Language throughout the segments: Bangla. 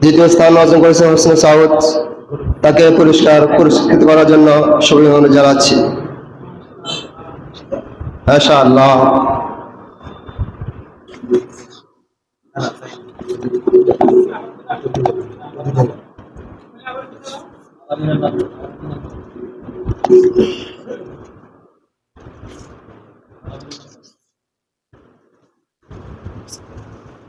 দ্বিতীয় স্থান অর্জন করেছে হোসেন সাউদ। তাকে পুরস্কার, পুরস্কৃত করার জন্য শুভকামনা জানাচ্ছি মাশা আল্লাহ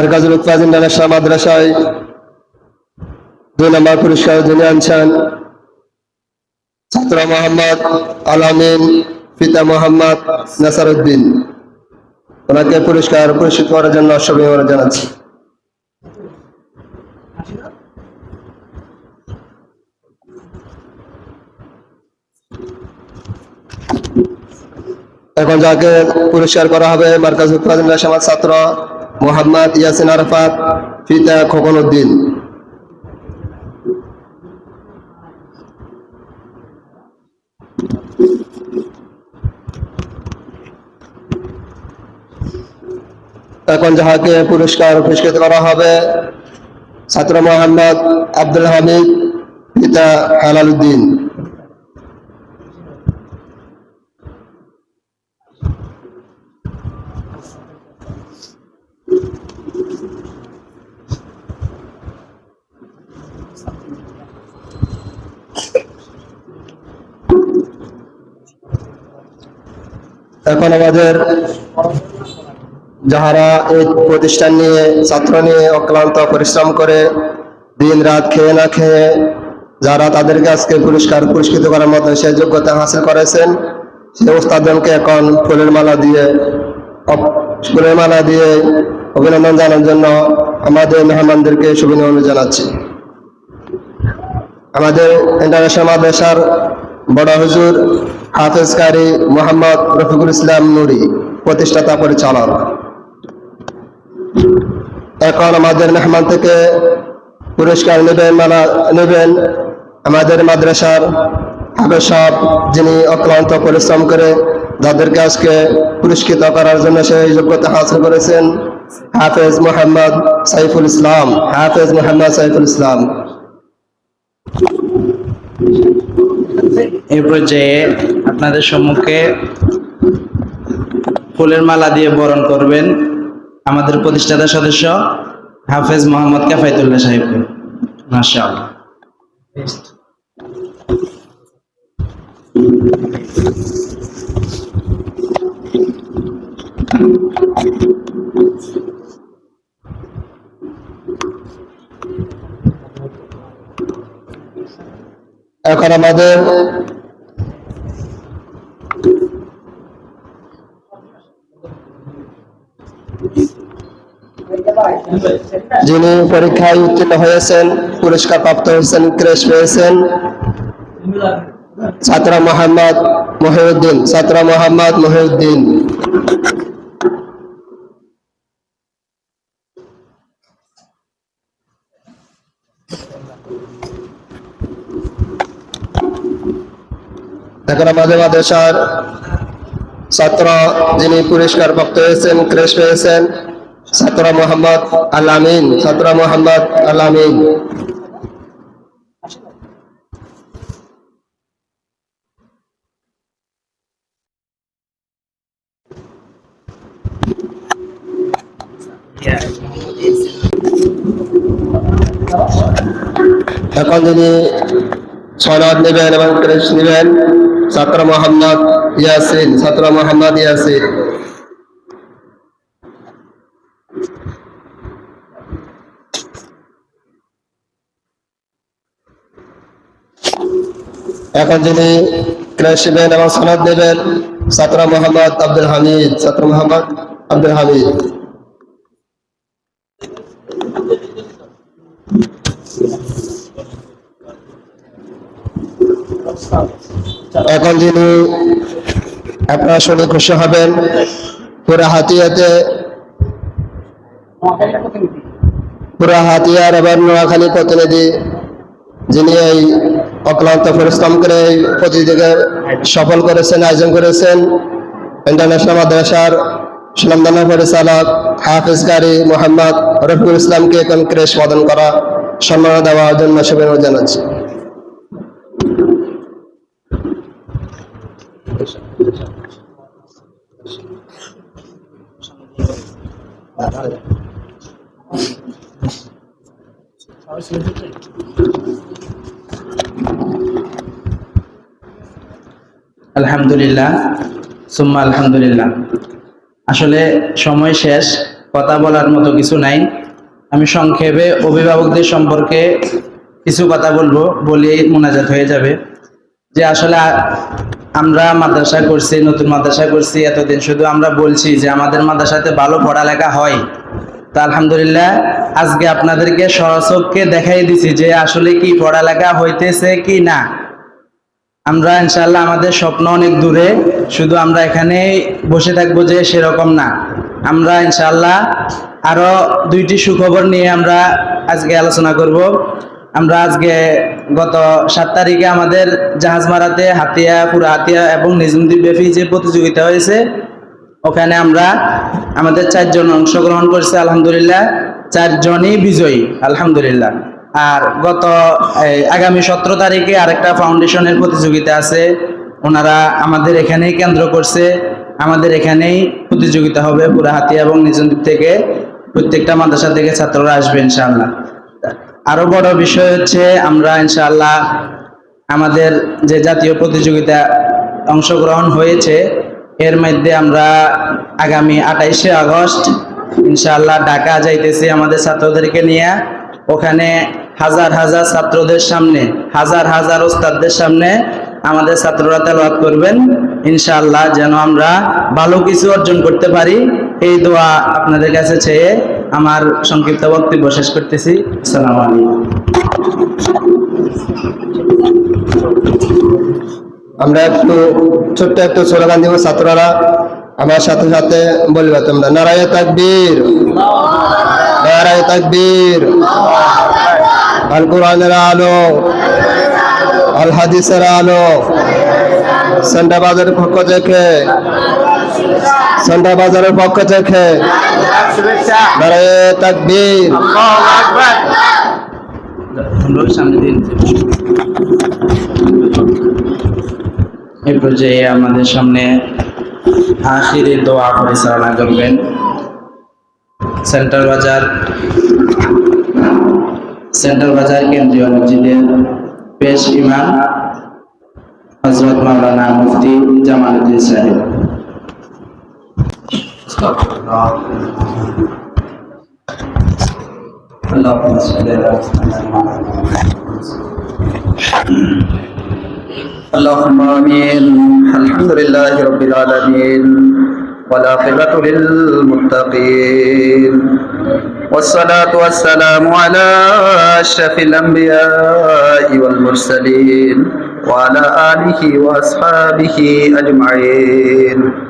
মার্কাজুল উৎপাদন ইন্টারন্যাশনাল মাদ্রাসায় দুই নম্বর পুরস্কার যিনি আনছেন ছাত্র মোহাম্মদ আলামিন পিতা মোহাম্মদ নাসারুদ্দিন ওনাকে পুরস্কার পুরস্কৃত করার জন্য শুভকামনা জানাচ্ছি এখন যাকে পুরস্কার করা হবে মার্কাজ উৎপাদন সমাজ ছাত্র মোহাম্মদ ইয়াসিন আরফাত পিতা খোকন উদ্দিন এখন যাহাকে পুরস্কার পুরস্কৃত করা হবে, ছাত্র মোহাম্মদ আব্দুল হামিদ, পিতা হালাল উদ্দিন। এখন আমাদের যাহারা এই প্রতিষ্ঠান নিয়ে, ছাত্র নিয়ে অক্লান্ত পরিশ্রম করে দিন রাত খেয়ে না খেয়ে যারা তাদেরকে আজকে পুরস্কার পুরস্কৃত করার মতো সে যোগ্যতা হাসিল করেছেন, সে উস্তাদকে এখন ফুলের মালা দিয়ে ফুলের মালা দিয়ে অভিনন্দন জানার জন্য আমাদের মেহমানদেরকে শুভনন্দন জানাচ্ছি। আমাদের ইন্টারন্যাশনাল মাদ্রাসার বড় হুজুর হাফেজ কারি মোহাম্মদ রফিকুল ইসলাম নুরি প্রতিষ্ঠাতা পরিচালক। এখন আমাদের মেহমান থেকে পুরস্কার নেবেন নেবেন আমাদের মাদ্রাসার হাফেজ সাহেব যিনি অক্লান্ত পরিশ্রম করে যাদেরকে আজকে পুরস্কৃত করার জন্য সেই যোগ্যতা হাসিল করেছেন হাফেজ মোহাম্মদ সাইফুল ইসলাম। হাফেজ মোহাম্মদ সাইফুল ইসলাম। এই পর্যায়ে আপনাদের সম্মুখে ফুলের মালা দিয়ে বরণ করবেন আমাদের প্রতিষ্ঠাতা সদস্য হাফেজ মোহাম্মদ কাফাইতুল্লাহ সাহেবকে মাশা আল্লাহ। এখন আমাদের। যিনি পরীক্ষায় উত্তীর্ণ হয়েছেন পুরস্কার প্রাপ্ত হয়েছেন ক্রেশ পেয়েছেন। ছাত্র মোহাম্মদ মহিউদ্দিন, ছাত্র মোহাম্মদ মহিউদ্দিন। এখন আমাদের মাদ্রাসার ছাত্র যিনি পুরস্কার প্রাপ্ত হয়েছেন, ক্রেশ পেয়েছেন, ছাত্র মোহাম্মদ আলামিন ছাত্র মোহাম্মদ আলামিন এখন যিনি সনদ নেবেন এবং ক্রেশ নেবেন ছাত্র মোহাম্মদ ইয়াসিন ছাত্র মোহাম্মদ ইয়াসিন। এখন যিনি ক্রেশ নেবেন এবং সনদ নেবেন ছাত্র মোহাম্মদ আব্দুল হামিদ ছাত্র মোহাম্মদ আব্দুল হামিদ। এখন যিনি আপনারা শুনে খুশি হবেন, পুরা হাতিয়াতে পুরা হাতিয়ার এবং নোয়াখালী প্রতিনিধি যিনি এই অক্লান্ত পরিশ্রম করে এই প্রতিযোগিতাকে সফল করেছেন, আয়োজন করেছেন, ইন্টারন্যাশনাল মাদ্রাসার সুনামদানা পরিচালক হাফিজ গারি মোহাম্মদ রফিকুল ইসলামকে এখন ক্রেশ প্রদান করা, সম্মাননা দেওয়ার জন্য শুভেচ্ছা জানাচ্ছি। আলহামদুলিল্লাহ, সুম্মা আলহামদুলিল্লাহ। আসলে সময় শেষ, কথা বলার মতো কিছু নাই। আমি সংক্ষেপে অভিভাবকদের সম্পর্কে কিছু কথা বলব, বলেই মোনাজাত হয়ে যাবে। যে আসলে আমরা মাদ্রাসা করছি, নতুন মাদ্রাসা করছি, এতদিন শুধু আমরা বলছি যে আমাদের মাদ্রাসাতে ভালো পড়ালেখা হয়। তা আলহামদুলিল্লাহ, আজকে আপনাদেরকে সরচককে দেখাই দিছি যে আসলে কি পড়ালেখা হইতেছে কি না। আমরা ইনশাল্লাহ আমাদের স্বপ্ন অনেক দূরে, শুধু আমরা এখানে বসে থাকব যে সেরকম না। আমরা ইনশাল্লাহ আরও দুইটি সুখবর নিয়ে আমরা আজকে আলোচনা করব। আমরা আজকে গত সাত তারিখে আমাদের জাহাজ মারাতে হাতিয়া, পুরো হাতিয়া এবং নিজুমদ্বীপ ব্যাপী যে প্রতিযোগিতা হয়েছে, ওখানে আমরা আমাদের চারজন অংশগ্রহণ করছে, আলহামদুলিল্লাহ। চারজনই বিজয়ী, আলহামদুলিল্লাহ। আর গত আগামী সতেরো তারিখে আরেকটা ফাউন্ডেশনের প্রতিযোগিতা আছে, ওনারা আমাদের এখানেই কেন্দ্র করছে। আমাদের এখানেই প্রতিযোগিতা হবে পুরা হাতিয়া এবং নিজনদ্বীপ থেকে। প্রত্যেকটা মাদ্রাসা থেকে ছাত্ররা আসবে, ইনশাআল্লাহ। আরও বড় বিষয় হচ্ছে আমরা ইনশাআল্লাহ আমাদের যে জাতীয় প্রতিযোগিতা অংশগ্রহণ হয়েছে, এর মধ্যে আমরা আগামী আঠাইশে আগস্ট ইনশাআল্লাহ ঢাকা যাইতেছি আমাদের ছাত্রদেরকে নিয়ে। ওখানে হাজার হাজার ছাত্রদের সামনে, হাজার হাজার ওস্তাদদের সামনে আমাদের ছাত্ররা তেলাওয়াত করবেন। ইনশাআল্লাহ যেন আমরা ভালো কিছু অর্জন করতে পারি, এই দোয়া আপনাদের কাছে চেয়ে আমার সংক্ষিপ্ত বক্তব্য শেষ করতেছি। আলাইকুম। আমরা একটু ছোট্ট একটু স্লোগান দিব ছাত্ররা। আমার সাথে সাথে বলবে তোমরা, নারায় তাকবীর। নারায় তাকবীর। আল কোরআনের আলো। আল হাদিসের আলো। সন্ডা বাজারের পক্ষ থেকে। সন্ডা বাজারের পক্ষ থেকে নারায় তাকবীর আমরা সামনে দিন এই পর্যায়ে আমাদের সামনে আখিরে দোয়া পরিচালনা করবেন সেন্ট্রাল বাজার সেন্ট্রাল বাজার কেন্দ্রীয় মসজিদের পেশ ইমাম হজরত মাওলানা মুফতি জামালউদ্দিন সাহেব اللهم صل على اللهم آمين. الحمد لله رب العالمين. والعاقبة للمتقين. والصلاة والسلام على أشرف الأنبياء والمرسلين وعلى آله وأصحابه أجمعين.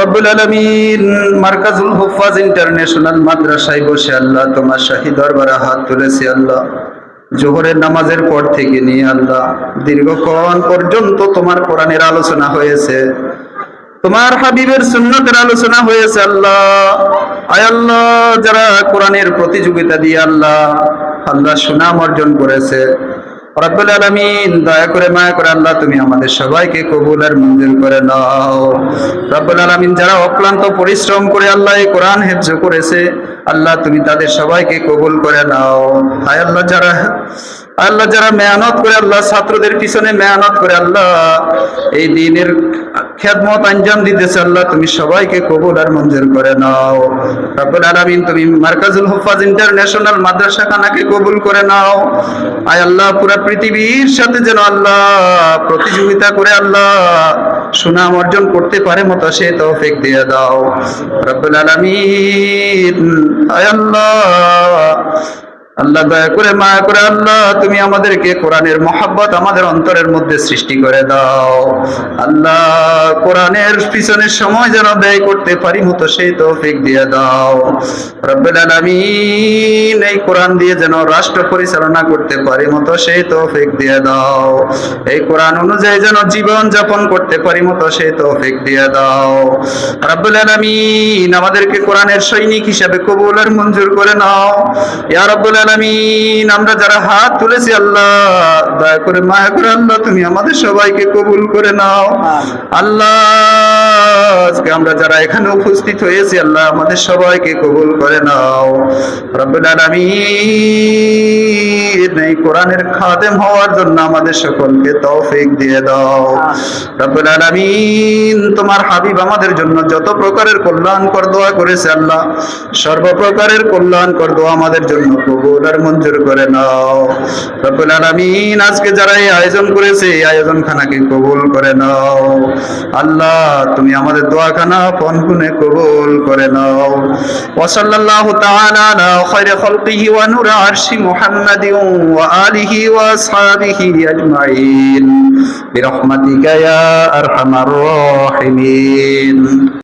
রব্বুল আলমিন মার্কাজুল হুফাজ ইন্টারন্যাশনাল মাদ্রাসায় বসে আল্লাহ তোমার শাহী দরবারে হাত তুলেছি আল্লাহ। জোহরের নামাজের পর থেকে নিয়ে আল্লাহ, দীর্ঘক্ষণ পর্যন্ত তোমার কোরআনের আলোচনা হয়েছে। তোমার হাবিবের সুন্নতের আলোচনা হয়েছে আল্লাহ। আয় আল্লাহ, যারা কোরআনের প্রতিযোগিতা দিয়ে আল্লাহ আল্লাহ সুনাম অর্জন করেছে। রব্বুল আলামিন, দয়া করে মায়া করে আল্লাহ, তুমি আমাদের সবাইকে কবুল আর মঞ্জুর করে নাও। রব্বুল আলামিন, যারা অক্লান্ত পরিশ্রম করে আল্লাহ এই কোরআন হেফজ করেছে, আল্লাহ তুমি তাদের সবাইকে কবুল করে নাও। হায় আল্লাহ, যারা আল্লাহ যারা মেহনত করে, আল্লাহ ছাত্রদের পিছনে মেহনত করে, আল্লাহ এই দিনের খেদমত আঞ্জাম দিতেছে, আল্লাহ তুমি সবাইকে কবুল আর মঞ্জুর করে নাও। রব্বুল আলামিন, তুমি মার্কাজুল হুফাজ ইন্টারন্যাশনাল মাদ্রাসা খানাকে কবুল করে নাও। আয় আল্লাহ, পুরা পৃথিবীর সাথে যেন আল্লাহ প্রতিযোগিতা করে আল্লাহ সুনাম অর্জন করতে পারে মতো সে তৌফিক দিয়ে দাও। রব্বুল আলামিন, আয় আল্লাহ আল্লাহ দয়া করে মায়া করে আল্লাহ, তুমি আমাদেরকে কোরআনের মহাব্বত আমাদের অন্তরের মধ্যে সৃষ্টি করে দাও। আল্লাহ, কোরআনের পিছনে সময় যেন ব্যয় করতে পারি মতো সেই তৌফিক দিয়ে দাও। রব্বুল আলামিন, এই কোরআন দিয়ে যেন রাষ্ট্র পরিচালনা করতে পারি মতো সেই তৌফিক দিয়ে দাও। এই কোরআন অনুযায়ী যেন জীবন যাপন করতে পারি মতো সেই তৌফিক দিয়ে দাও। রব্বুল আলামিন, আমাদেরকে কোরআনের সৈনিক হিসাবে কবুল আর মঞ্জুর করে নাও। ইয়া রব্বুল আলামিন আমরা যারা হাত তুলেছি আল্লাহ দয়া করে মায়া করে আল্লাহ তুমি আমাদের সবাইকে কবুল করে নাও। আল্লাহ আজকে আমরা যারা এখানে উপস্থিত হয়েছি আল্লাহ আমাদের সবাইকে কবুল করে নাও। রব্বুল আলামিন এই কোরআনের খাদেম হওয়ার জন্য আমাদের সকলকে তৌফিক দিয়ে দাও। রব্বুল আলামিন তোমার হাবিব আমাদের জন্য যত প্রকারের কল্যাণকর দোয়া করেছে আল্লাহ সর্বপ্রকারের কল্যাণকর দোয়া আমাদের জন্য কবুল আর মঞ্জুর করে নাও। রব্বুল আলামিন আজকে যারা এই আয়োজন করেছে, এই আয়োজন খানাকে কবুল করে নাও। আল্লাহ, তুমি আমাদের দোয়াখানা ফনফুনে কবুল করে নাও। ওয়া সাল্লাল্লাহু তাআলা আলা খায়রি খালকিহি ওয়া নূর আরশি মুহাম্মাদিন ওয়া আলিহি ওয়া আসহাবিহি আজমাইন। বিরহমাতিকা ইয়া আরহামার রাহিমিন।